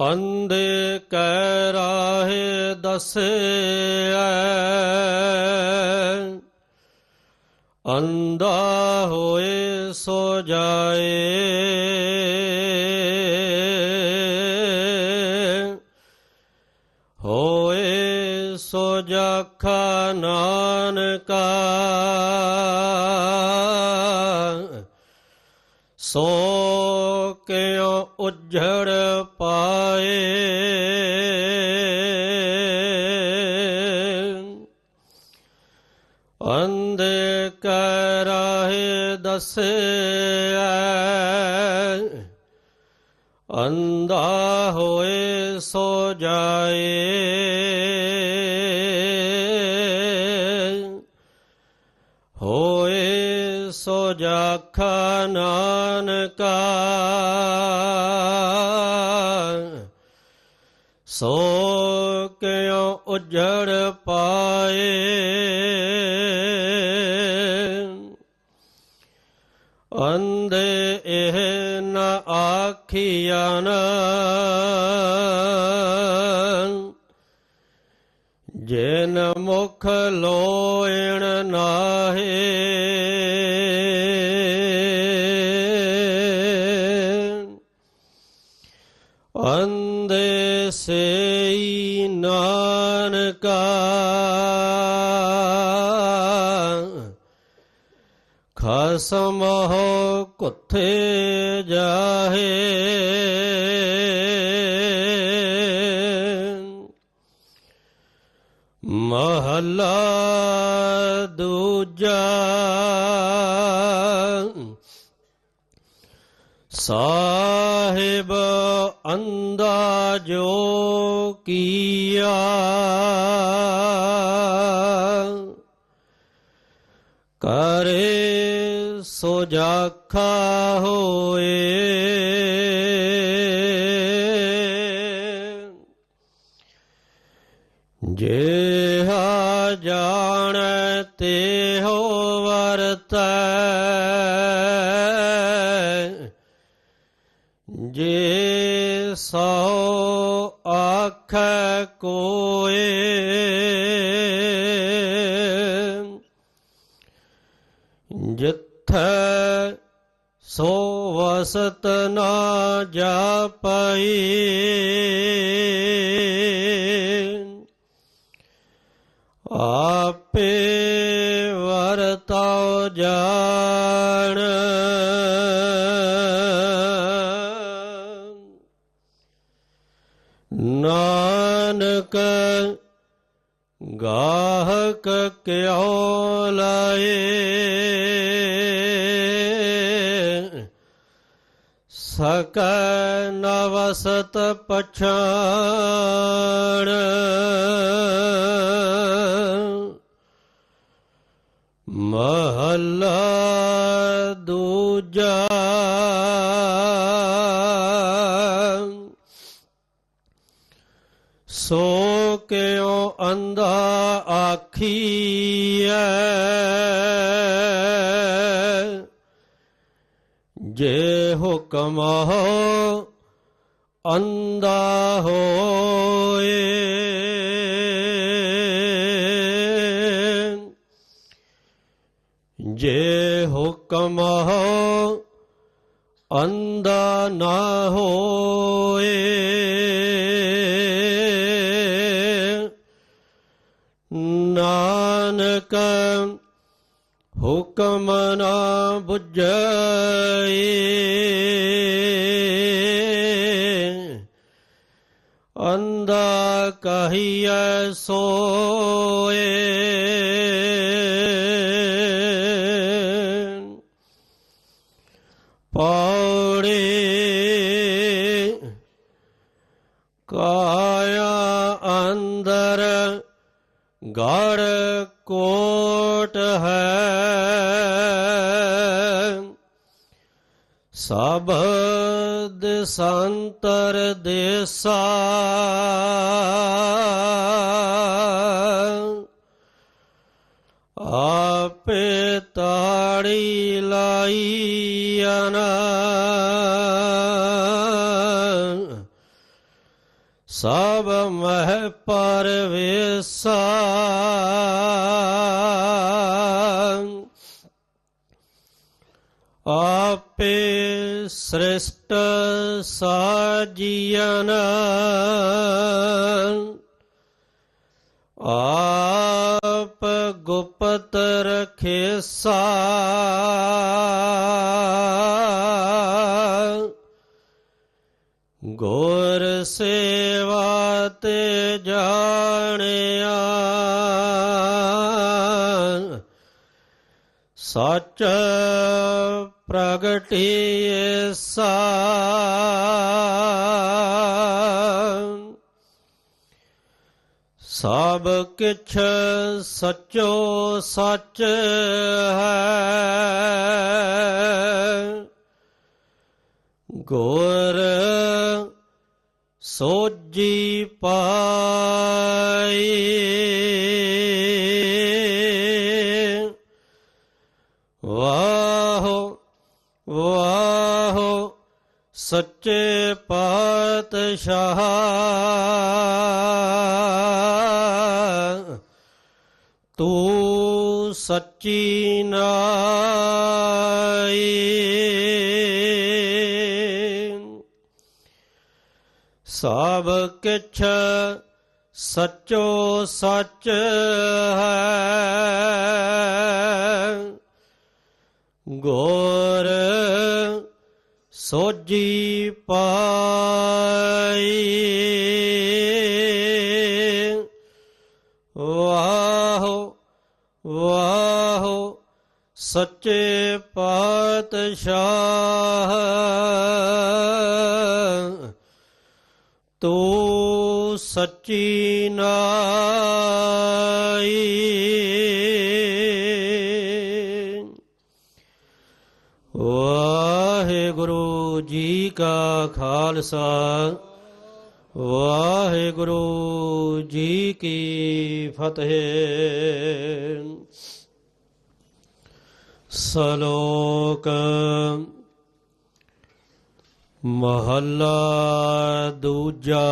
ਅੰਦੇ ਕੈ ਰਾਹੇ ਦਸਿਐ ਅੰਦਾ ਹੋਏ ਸੋ ਜਾਏ। ਹੋਏ ਸੋ ਜਾਖਾ ਨਾਨਕਾ। ਉਜੜ ਪਾਏ। ਅੰਦੇ ਕੈ ਰਾਹੇ ਦਸਿਐ ਅੰਧਾ ਹੋਏ ਸੋ ਜਾਏ। ਹੋ ਸੋ ਜਾਖਾ ਨਾਨਕਾ। ਸੋ ਕਿਉ ਉਜੜ ਪਾਏ। ਅੰਦੇ ਇਹ ਨ ਆਖੀਆਨ ਜਿਨ ਮੁਖ ਲੋਇਣ ਨਾਹੇ। ਅੰਦੇ ਸੇਈ ਨਾਨਕਾ। ਖਸਮ ਹੋ ਕੁੱਥੇ ਜਾਹੇ। ਮਹੱਲਾ ਦੂਜਾ ਸਾਹਿਬ ਅੰਦਾ ਜੋ ਕੀਆ ਕਰੇ ਸੋ ਜਾਖਾ ਹੋਏ। ਜੇ ਜਾਣੈ ਤੇ ਸੋ ਆਖੈ ਕੋਏ। ਜਿੱਥੈ ਸੋ ਵਸਤ ਨਾ ਜਾਪਈ। ਨਾਨਕ ਗਾਹਕ ਕਿਉ ਲਾਏ? ਸਕ ਨਵਸਤ ਪਛਾਣ ਆਖੀਐ ਜੇ ਹੁਕਮ ਹੋ ਅੰਦਾ ਹੋਏ ਜੇ ਹੁਕਮ ਹੋ ਅੰਦਾ ਨਾ ਹੋਏ ਨਾਨਕ ਹੁਕਮ ਨਾ ਬੁਝੈ ਅੰਦਾ ਕਹੀਐ ਸੋਏ। ਪੌੜੀ ਕਾਇਆ ਅੰਦਰ ਗੜ ਕੋਟ ਹੈ। ਸਭ ਦਿਸੰਤਰ ਦੇਸਾ। ਆਪੇ ਤਾੜੀ ਲਾਈ ਅਨਾ ਸਭ ਮਹਿ ਪਰਵੇਸਾ। ਸ੍ਰਿਸ਼ਟ ਸਾਜੀਨ ਆਪ ਗੁਪਤ ਰਖੇਸਾ ਗੁਰ ਸੇਵਾ ਤੇ ਜਾਣਿਆ। ਸੱਚ ਪ੍ਰਗਟੀਏ ਸਾ ਸਭ ਕਿਛ ਸਚੋ ਸੱਚ ਹੈ। ਗੁਰ ਸੋਜੀ ਪਾਈ। ਸੱਚੇ ਪਾਤਸ਼ਾਹ। ਤੂੰ ਸੱਚੀ ਨਾਈ। ਸਭ ਕਿਛ ਸੱਚੋ ਸੱਚ ਹੈ। ਗੋਰ ਸੋਜੀ ਪਾਈ ਵਾਹੋ ਵਾਹੋ ਸੱਚੇ ਪਾਤਸ਼ਾਹ ਤੂੰ ਸੱਚੀ ਨਾਈ। ਵਾਹਿਗੁਰੂ ਜੀ ਕਾ ਖਾਲਸਾ। ਵਾਹਿਗੁਰੂ ਜੀ ਕੀ ਫਤਿਹ। ਸਲੋਕ ਮਹੱਲਾ ਦੂਜਾ।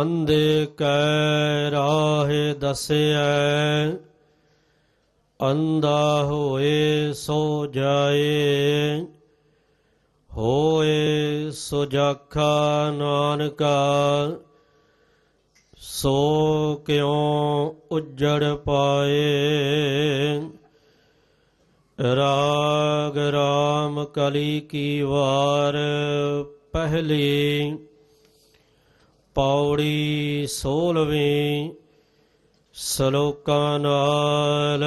ਅੰਧੇ ਕੈ ਰਾਹੇ ਦਸਿਐ, ਅੰਧਾ ਹੋਏ ਸੋ ਜਾਏ। ਹੋਏ ਸੋ ਨਾਨਕਾ, ਸੋ ਕਿਉ ਉੱਜੜ ਪਾਏ? ਰਾਗ ਰਾਮ ਕਲੀ ਕੀ ਵਾਰ ਪਹਿਲੀ ਪੌੜੀ ਸੋਲਵੀਂ ਸ਼ਲੋਕਾਂ ਨਾਲ?